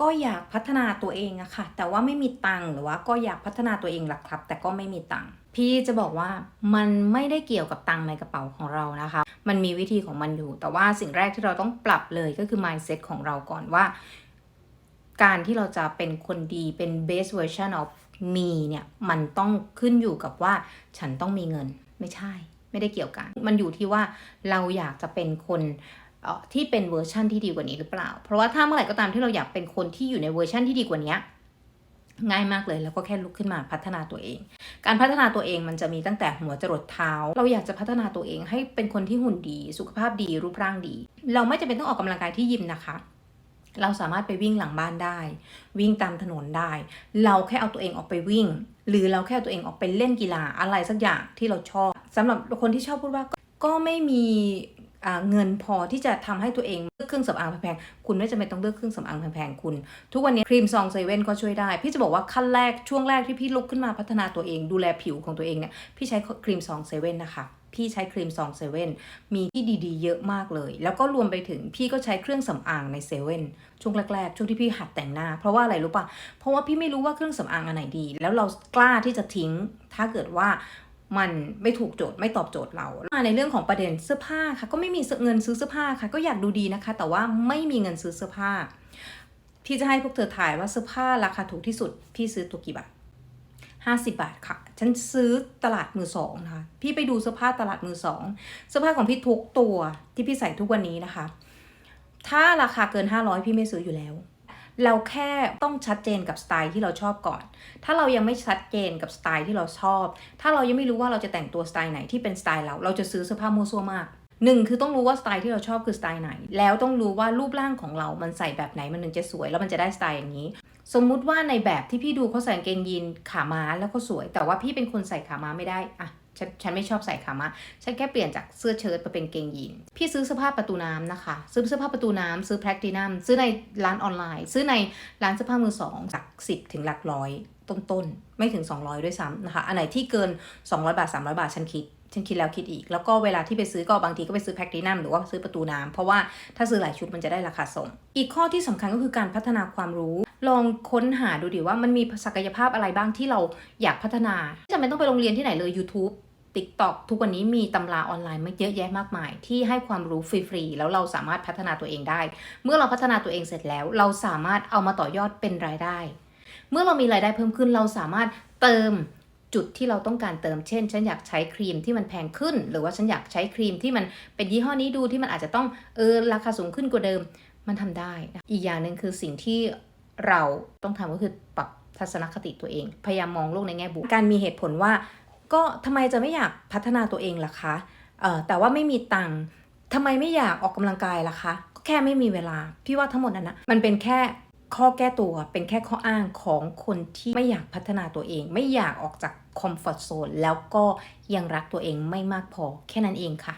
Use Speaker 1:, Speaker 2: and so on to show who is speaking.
Speaker 1: ก็อยากพัฒนาตัวเองอะค่ะ แต่ว่าไม่มีตังค์หรือว่าก็อยากพัฒนาตัวเองแหละครับ แต่ก็ไม่มีตังค์พี่จะบอกว่ามันไม่ได้เกี่ยวกับตังค์ในกระเป๋าของเรานะคะ มันมีวิธีของมันอยู่ แต่ว่าสิ่งแรกที่เราต้องปรับเลยก็คือ mindset ของเราก่อนว่า การที่เราจะเป็นคนดีเป็น best version of me เนี่ยมันต้องขึ้นอยู่กับว่าฉันต้องมีเงินไม่ใช่ ไม่ได้เกี่ยวกัน มันอยู่ที่ว่าเราอยากจะเป็นคน ที่เป็นเวอร์ชั่นที่ดีกว่านี้หรือเปล่า เพราะว่าถ้าเมื่อไหร่ก็ตามที่เราอยากเป็นคนที่อยู่ในเวอร์ชั่นที่ดีกว่านี้ง่ายมากเลยแล้วก็แค่ลุกขึ้นมาพัฒนาตัวเอง การพัฒนาตัวเองมันจะมีตั้งแต่หัวจรดเท้า เราอยากจะพัฒนาตัวเองให้เป็นคนที่หุ่นดี สุขภาพดีรูปร่างดี เราไม่จำเป็นต้องออกกำลังกายที่ยิมนะคะ เราสามารถไปวิ่งหลังบ้านได้ วิ่งตามถนนได้ เราแค่เอาตัวเองออกไปวิ่ง หรือเราแค่เอาตัวเองออกไปเล่นกีฬาอะไรสักอย่างที่เราชอบสำหรับคนที่ชอบพูดว่าก็ไม่มี เงินพอที่จะทำให้ตัวเองเลือกเครื่องสำอางแพงๆคุณไม่จำเป็นต้องเลือกเครื่องสำอางแพงๆคุณ ทุกวันนี้ครีมซองเซเว่นก็ช่วยได้ พี่จะบอกว่าขั้นแรกช่วงแรกที่พี่ลุกขึ้นมาพัฒนาตัวเอง ดูแลผิวของตัวเองเนี่ยพี่ใช้ครีมซองเซเว่นนะคะพี่ใช้ครีมซองเซเว่นมีที่ดีๆ เยอะมากเลย แล้วก็รวมไปถึงพี่ก็ใช้เครื่องสำอางในเซเว่นช่วงแรกๆ ช่วงที่พี่หัดแต่งหน้า เพราะว่าอะไรรู้ปะเพราะว่าพี่ไม่รู้ว่าเครื่องสำอางอันไหนดี แล้วเรากล้าที่จะทิ้ง ถ้าเกิดว่า มันไม่ถูกโจทย์ไม่ตอบโจทย์เรามาในเรื่องของประเด็นเสื้อผ้าค่ะ ก็ไม่มีเงินซื้อเสื้อผ้าค่ะ ก็อยากดูดีนะคะ แต่ว่าไม่มีเงินซื้อเสื้อผ้าพี่จะให้พวกเธอถ่ายว่าเสื้อผ้าราคาถูกที่สุด พี่ซื้อตัวกี่บาท50 บาทค่ะ ฉันซื้อตลาดมือสองนะคะ พี่ไปดูเสื้อผ้าตลาดมือสองเสื้อผ้าของพี่ทุกตัวที่พี่ใส่ทุกวันนี้นะคะ ถ้าราคาเกิน 500 พี่ไม่ซื้ออยู่แล้ว เราแค่ต้องชัดเจนกับสไตล์ที่เราชอบก่อน ถ้าเรายังไม่ชัดเจนกับสไตล์ที่เราชอบ ถ้าเรายังไม่รู้ว่าเราจะแต่งตัวสไตล์ไหนที่เป็นสไตล์เรา เราจะซื้อเสื้อผ้ามั่วซั่วมากหนึ่งคือต้องรู้ว่าสไตล์ที่เราชอบคือสไตล์ไหน แล้วต้องรู้ว่ารูปร่างของเรา มันใส่แบบไหนมันถึงจะสวย แล้วมันจะได้สไตล์อย่างนี้ สมมุติว่าในแบบที่พี่ดูเขาใส่กางเกงยีนขาม้าแล้วก็สวย แต่ว่าพี่เป็นคนใส่ขาม้าไม่ได้อะ ฉันฉันไม่ชอบใส่ขาม้าฉันแค่เปลี่ยนจากเสื้อเชิ้ตมาเป็นเกงยีนพี่ซื้อเสื้อผ้าประตูน้ำนะคะ ซื้อเสื้อผ้าประตูน้ำซื้อแพลตินัมซื้อในร้านออนไลน์ ซื้อในร้านเสื้อผ้ามือสองจาก10ถึงหลักร้อยต้นๆ ไม่ถึง 200 ด้วยซ้ำนะคะ อันไหนที่เกิน 200 บาท 300 บาท ฉันคิด ฉันคิดแล้วคิดอีก แล้วก็เวลาที่ไปซื้อก็บางทีก็ไปซื้อแพคตินัมหรือว่าซื้อประตูน้ำเพราะว่าถ้าซื้อหลายชุดมันจะได้ราคาส่ง อีกข้อที่สำคัญก็คือการพัฒนาความรู้ ลองค้นหาดูดิว่ามันมีศักยภาพอะไรบ้างที่เราอยากพัฒนาไม่จำเป็นต้องไปโรงเรียนที่ไหนเลย YouTube TikTok ทุกวันนี้มีตำราออนไลน์มาเยอะแยะมากมาย ที่ให้ความรู้ฟรีๆ แล้วเราสามารถพัฒนาตัวเองได้ เมื่อเราพัฒนาตัวเองเสร็จแล้ว เราสามารถเอามาต่อยอดเป็นรายได้ เมื่อเรามีรายได้เพิ่มขึ้นเราสามารถเติมจุดที่เราต้องการเติม เช่น ฉันอยากใช้ครีมที่มันแพงขึ้น หรือว่าฉันอยากใช้ครีมที่มันเป็นยี่ห้อนี้ดูที่มันอาจจะต้องเออราคาสูงขึ้นกว่าเดิม มันทำได้นะอีกอย่างหนึ่งคือสิ่งที่เราต้องทำก็คือปรับทัศนคติตัวเอง พยายามมองโลกในแง่บวก การมีเหตุผลว่า ก็ทำไมจะไม่อยากพัฒนาตัวเองล่ะคะเอ่อแต่ว่าไม่มีตังค์ทำไมไม่อยากออกกำลังกายล่ะคะก็แค่ไม่มีเวลา พี่ว่าทั้งหมดนั้นนะมันเป็นแค่ข้อแก้ตัวเป็นแค่ข้ออ้างของคนที่ไม่อยากพัฒนาตัวเอง ไม่อยากออกจากคอมฟอร์ทโซนแล้วก็ยังรักตัวเองไม่มากพอแค่นั้นเองค่ะ